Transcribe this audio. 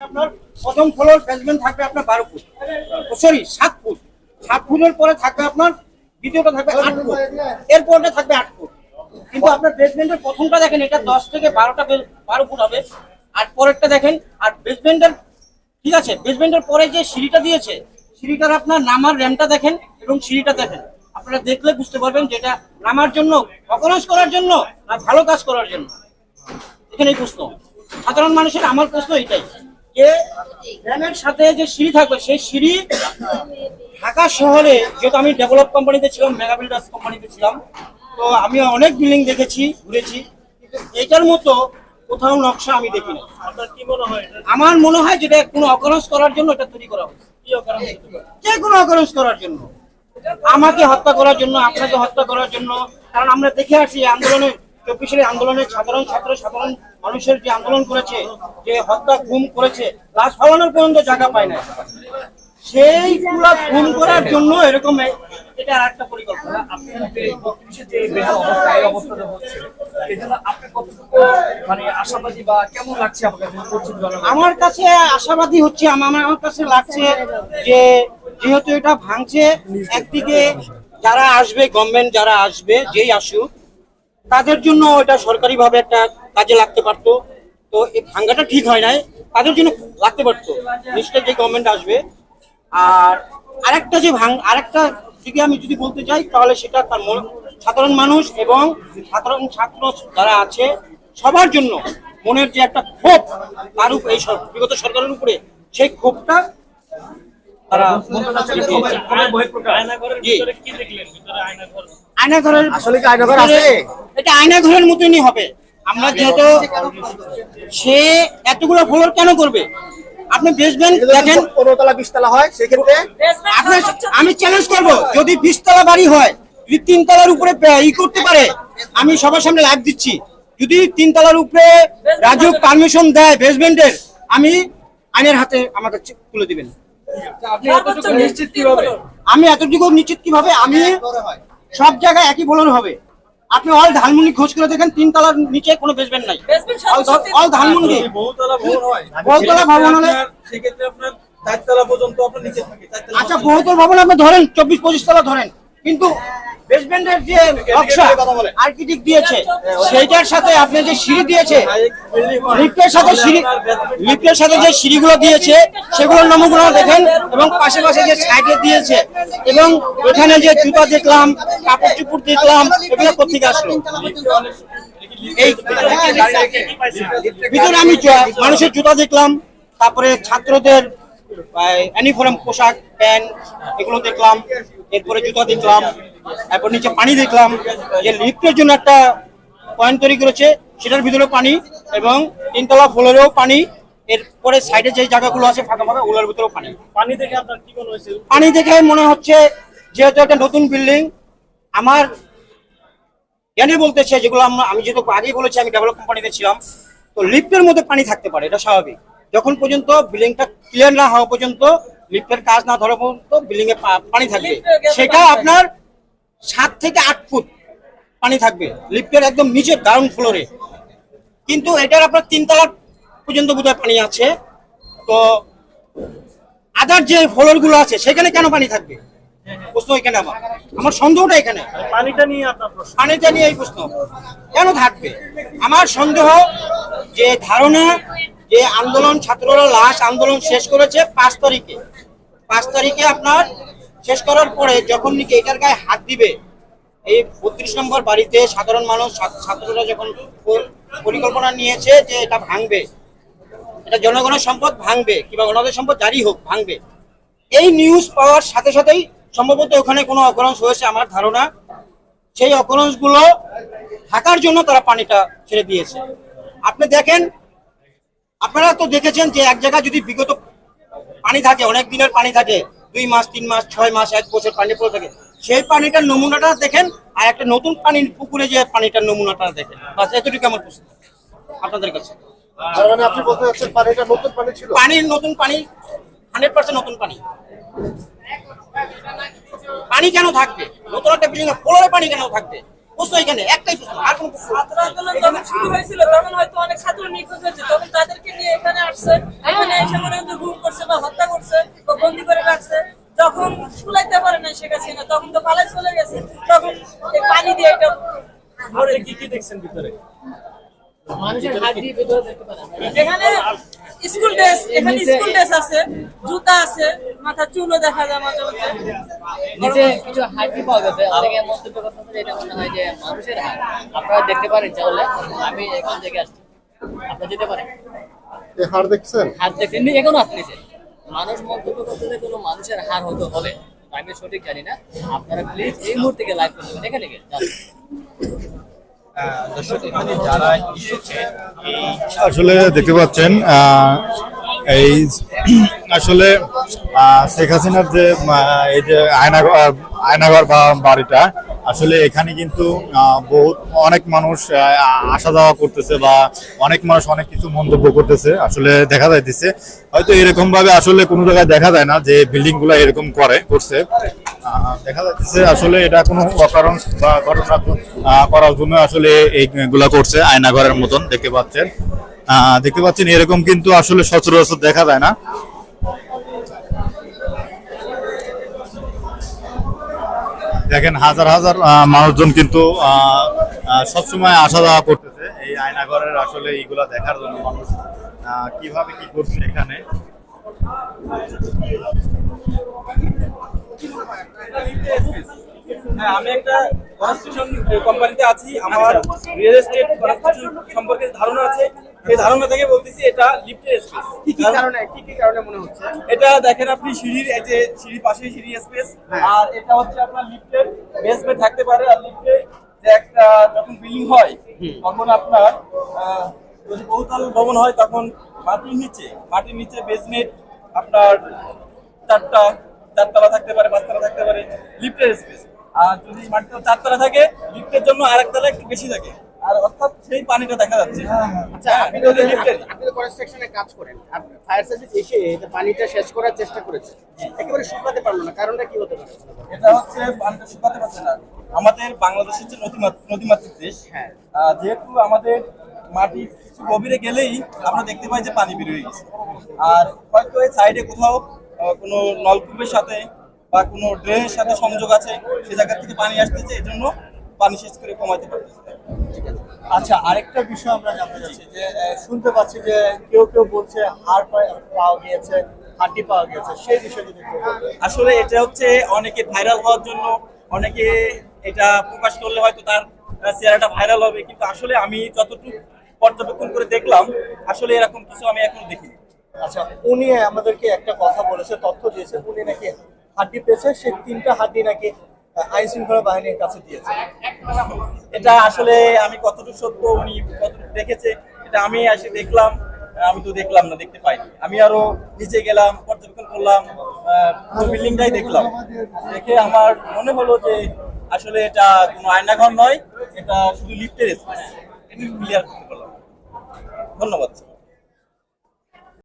আপনার প্রথম floor basement থাকবে আপনার বারো ফুট। সরি সাত ফুট। সাত ফুটের পরে থাকবে আপনার, দ্বিতীয়টা থাকবে আট ফুট। এরপরটা থাকবে আট ফুট। কিন্তু আপনার বেসমেন্টের প্রথমটা দেখেন, এটা দশ থেকে বারোটা বারো ফুট হবে। আর পরেরটা দেখেন, আর বেসমেন্টের ঠিক আছে বেসমেন্টের পরে যে সিঁড়িটা দিয়েছে, সিঁড়িটার আপনার নামার র্যামটা দেখেন এবং সিঁড়িটা দেখেন। আপনারা দেখলে বুঝতে পারবেন যে এটা নামার জন্য অকরস করার জন্য, না ভালো কাজ করার জন্য। এখানেই প্রশ্ন। সাধারণ মানুষের আমার প্রশ্ন এটাই। যে র্যামের সাথে যে সিঁড়ি থাকবে সেই সিঁড়ি ঢাকা শহরে যেহেতু আমি ডেভেলপ কোম্পানিতে ছিলাম মেগা বিল্ডার্স কোম্পানিতে ছিলাম তো আমি অনেক বিল্ডিং দেখেছি ঘুরেছি কিন্তু এটার মতো কোথাও নকশা আমি দেখিনি। আপনার কি মনে হয় আমার মনে হয় যেটা কোনো অকরস করার জন্য এটা তৈরি করা হয়েছে? যে কোনো অকরস করার জন্য। আমাকে হত্যা করার জন্য আপনাকে হত্যা করার জন্য কারণ আমরা দেখে আসছি এই আন্দোলনে চব্বিশের আন্দোলনে সাধারণ ছাত্র, সাধারণ মানুষের যে আন্দোলন করেছে, যে হত্যা গুম করেছে, লাশ ফালানোর পর্যন্ত জায়গা পায় না সেইগুলা গুম করার জন্য এরকম এটা একটা পরিকল্পনা। মানে আমার কাছে আশাবাদী হচ্ছে, আমার কাছে লাগছে যে, যেহেতু এটা ভাঙছে, একদিকে যারা আসবে গভর্নমেন্ট যারা আসবে, যেই আসুক তাদের জন্য এটা সরকারিভাবে একটা কাজে লাগতে পারতো। তো এই ভাঙ্গাটা ঠিক হয় নাই, তাদের জন্য লাগতে পারতো। নিশ্চয় যে গভর্নমেন্ট আসবে। আর আরেকটা যে ভাঙ আরেকটা দিকে আমি যদি বলতে চাই তাহলে সেটা তার সাধারণ মানুষ এবং সাধারণ ছাত্র যারা আছে, সবার জন্য মনের যে একটা ক্ষোভ, তার উপর এই বিগত সরকারের উপরে সেই ক্ষোভটা তারা। আয়নাঘরের আসলে কি আয়নাঘর আছে? এটা আয়নাঘরের মতনই হবে। আমরা যেহেতু সে এতগুলো ফ্লোর কেন করবে? আপনি বেসমেন্ট দেখেন। হয় সেক্ষেত্রে আপনার আমি চ্যালেঞ্জ করব যদি বিশতলা বাড়ি হয় যদি তিনতলার উপরে ই করতে পারে আমি সবার সামনে লাইভ দিচ্ছি। যদি তিনতলার উপরে রাজুক পারমিশন দেয় বেসমেন্টের আমি আইনের হাতে আমাকে চে- তুলে দিবেন। আপনি এতটুকু নিশ্চিত কীভাবে? আমি এতটুকু নিশ্চিত কীভাবে? আমি সব জায়গায় একই ফলন হবে। আপনি অল ধানমন্ডি খোঁজ করে দেখেন তিন তলার নিচে কোনো বেসমেন্ট নাই। অল ধানমন্ডি। বহুতলা ভবন হয় বহুতলা ভবন হলে সেক্ষেত্রে আপনার- চারতলা পর্যন্ত আপনার নিচে থাকে আচ্ছা বহুতল ভবন আপনি ধরেন চব্বিশ পঁচিশ তলা ধরেন। কিন্তু বেসমেন্টের যে নকশা আর্কিটেক্ট দিয়েছে, সেইটার সাথে আপনি যে সিঁড়ি দিয়েছে, লিফটের সাথে সিঁড়ি লিফটের সাথে যে সিঁড়িগুলো দিয়েছে, সেগুলোর নমুনা দেখেন এবং পাশে পাশে যে সাইডে দিয়েছে এবং এখানে যে জুতা দেখলাম, কাপড় চুপড় দেখলাম, এগুলো কোথেকে আসলো? ভিতরে আমি মানুষের জুতা দেখলাম, তারপরে ছাত্রদের ইউনিফর্ম পোশাক, প্যান্ট, এগুলো দেখলাম। এরপরে জুতা দেখলাম তারপর নিচে পানি দেখলাম যে লিফ্টের জন্য একটা পয়েন্ট তৈরি করেছে সেটার ভিতরে পানি এবং তিনতলা ফ্লোরেও পানি এরপরে সাইডে যে জায়গাগুলো আছে ফাঁকা ফাঁকা ওগুলোর ভিতরেও পানি। পানি দেখে আপনার কি মনে হয়েছে? পানি দেখে মনে হচ্ছে যেহেতু একটা নতুন বিল্ডিং আমার জ্ঞানে বলতেছে যেগুলো আমরা- আমি যেহেতু আগেই বলেছি আমি ডেভেলপ কোম্পানিতে ছিলাম তো লিফটের মধ্যে পানি থাকতে পারে এটা স্বাভাবিক। যখন পর্যন্ত বিল্ডিংটা ক্লিয়ার না হওয়া পর্যন্ত লিফটের কাজ না ধরো পর্যন্ত বিল্ডিং এ পানি থাকবে। সেটা আপনার সাত থেকে আট ফুট পানি থাকবে। লিফটের একদম নিচের গ্রাউন্ড ফ্লোরে কিন্তু এটার আপনার তিনতলা পর্যন্ত বোধহয় পানি আছে। তো আদার যে ফ্লোরগুলো আছে সেখানে কেন পানি থাকবে? প্রশ্ন এখানে আমার। আমার সন্দেহটা এখানে। পানিটা নিয়ে আপনার প্রশ্ন। পানিতে নিয়ে এই প্রশ্ন। কেন থাকবে? আমার সন্দেহ যে ধারণা যে আন্দোলন ছাত্ররা লাশ আন্দোলন শেষ করেছে পাঁচ তারিখে। পাঁচ তারিখে আপনার শেষ করার পরে যখন নাকি এটার গায়ে হাত দিবে এই বত্রিশ নম্বর বাড়িতে সাধারণ মানুষ ছাত্র- ছাত্ররা যখন পরিকল্পনা নিয়েছে যে এটা ভাঙবে এটা জনগণের সম্পদ ভাঙবে কিংবা ওনাদের সম্পদ জারি হোক ভাঙবে। এই নিউজ পাওয়ার সাথে সাথেই সম্ভবত ওখানে কোনো অকরঞ্চ হয়েছে আমার ধারণা। সেই অকরঞ্চগুলো থাকার জন্য তারা পানিটা ছেড়ে দিয়েছে। আপনি দেখেন আপনারা তো দেখেছেন যে এক জায়গায় যদি বিগত পানি থাকে অনেক দিনের পানি থাকে দুই মাস তিন মাস ছয় মাস এক বছর পানি পড়ে থাকে সেই পানিটার নমুনাটা দেখেন আর একটা নতুন পানির পুকুরে যে পানিটার নমুনাটা দেখেন। বাস এতটুকু আমার প্রশ্ন আপনাদের কাছে। মানে আপনি বলতে নতুন পানির নতুন পানি হান্ড্রেড পার্সেন্ট নতুন পানি। পানি কেন থাকবে? নতুন একটা বিল্ডিং ফ্লোরে পানি কেন থাকবে? প্রশ্ন এখানে একটাই প্রশ্ন আর কোনো ছাত্র আন্দোলন যখন শুরু হয়েছিল তখন হয়তো অনেক ছাত্র নিখোঁজ হয়েছে। তখন তাদেরকে নিয়ে এখানে আসছে এখানে এসে মনে গুম করছে বা হত্যা করছে বা বন্দি করে রাখছে। যখন শুলাইতে পারে না শেখ হাসিনা তখন তো পালাই চলে গেছে। তখন পানি দিয়ে এটা ভরে কি কি দেখছেন ভিতরে? এখানে স্কুল ড্রেস এখানে স্কুল ড্রেস আছে জুতা আছে মাথা চুলও দেখা যায় মাঝে মাঝে নিচে কিছু হাড্ডি পাওয়া গেছে অনেকে মন্তব্য করতেছে এটা মনে হয় যে মানুষের হাড় আপনারা দেখতে পারেন চাইলে আমি এখান থেকে আসছি। আপনারা যেতে পারেন। এই হার দেখছেন? হাত দেখতে নি- এখনও আসছে নিচে মানুষ মন্তব্য করতেছে কোনো মানুষের হার হতে হবে। আমি সঠিক জানি না। আপনারা প্লিজ এই মুহূর্তে গিয়ে লাইভ করতে এখানে গিয়ে দর্শক এখানে যারা এসেছে আসলে দেখতে পাচ্ছেন আহ, এই আসলে শেখ হাসিনার যে এই যে আয়নাঘর আয়নাঘর বা বাড়িটা, আসলে এখানে কিন্তু বহুত, অনেক মানুষ আসা যাওয়া করতেছে বা অনেক মানুষ অনেক কিছু মন্তব্য করতেছে, আসলে দেখা যাইতেছে। হয়তো এরকম ভাবে আসলে কোনো জায়গায় দেখা যায় না যে বিল্ডিংগুলা এরকম করে, করছে। দেখা যাচ্ছে আসলে এটা কোনো অকারণ বা ঘটনা করার জন্য আসলে এইগুলা করছে, আয়নাঘরের মতন, দেখতে পাচ্ছেন। দেখতে পাচ্ছেন এরকম কিন্তু আসলে সচরাচর দেখা যায় না। দেখেন হাজার হাজার মানুষজন কিন্তু সবসময় আসা যাওয়া করতেছে। এই আয়নাঘরের আসলে এইগুলা দেখার জন্য মানুষ কীভাবে কি করছে এখানে? হ্যাঁ আমি একটা কোম্পানিতে আছি। আমার রিয়েল এস্টেট সম্পর্কে ধারণা আছে। ধারণা থেকে বলতেছি এটা লিফটের স্পেস কি কি কারণে কি কি কারণে মনে হচ্ছে? এটা দেখেন আপনি সিঁড়ির এই যে সিঁড়ির পাশে সিঁড়ি স্পেস আর এটা হচ্ছে আপনার লিফটের বেসমেন্ট থাকতে পারে। আর লিফটে যে একটা যখন বিল্ডিং হয় তখন আপনার যদি বহুতল ভবন হয় তখন মাটির নিচে মাটির নিচে বেসমেন্ট আপনার চারটা চারতলা থাকতে পারে পাঁচতলা থাকতে পারে লিফটের স্পেস আর যদি মাটিতে চারতলা থাকে লিফটের জন্য আরেক তলা একটু বেশি থাকে। আর অর্থাৎ সেই পানিটা দেখা যাচ্ছে। আচ্ছা আপনি তো আপনি তো কনস্ট্রাকশনে কাজ করেন। আপনি ফায়ার সার্ভিস এসে এটা পানিটা শেষ করার চেষ্টা করেছে। একেবারে শুকাতে পারল না। কারণটা কি হতে পারে? এটা হচ্ছে পানিটা শুকাতে পারছে না। আমাদের বাংলাদেশ হচ্ছে নদীমাতৃক দেশ হ্যাঁ। যেহেতু আমাদের মাটি কিছু গভীরে গেলেই আমরা দেখতে পাই যে পানি বের হয়ে গেছে। আর হয়তো এই সাইডে কোথাও কোনো নলকূপের সাথে বা কোনো ড্রেনের সাথে সংযোগ আছে সে জায়গা থেকে পানি আসতেছে। এই জন্য পানি শেষ করে কমাতে পারতেছে আচ্ছা আরেকটা বিষয় আমরা জানতে চাচ্ছি যে শুনতে পাচ্ছি যে কেউ কেউ বলছে হাড় পা- পাওয়া গিয়েছে হাড্ডি পাওয়া গিয়েছে সেই বিষয়ে যদি আসলে এটা হচ্ছে অনেকে ভাইরাল হওয়ার জন্য অনেকে এটা প্রকাশ করলে হয়তো তার চেহারাটা ভাইরাল হবে কিন্তু আসলে আমি যতটুকু পর্যবেক্ষণ করে দেখলাম আসলে এরকম কিছু আমি এখন দেখিনি। আচ্ছা উনি আমাদেরকে একটা কথা বলেছে তথ্য দিয়েছে উনি নাকি হাড্ডি পেয়েছে সেই তিনটা হাড্ডি নাকি আইন শৃঙ্খলা বাহিনীর কাছে দিয়েছে। এটা আসলে আমি কতটুকু সত্য, উনি কতটুকু দেখেছে, এটা আমি এসে দেখলাম, আমি তো দেখলাম না, দেখতে পাইনি। আমি আরও নিচে গেলাম, পর্যবেক্ষণ করলাম বিল্ডিংটাই দেখলাম। দেখে আমার মনে হলো যে আসলে এটা কোনো আয়নাঘর নয়, এটা শুধু লিফটের স্পেস ক্লিয়ার করতে পারলাম। ধন্যবাদ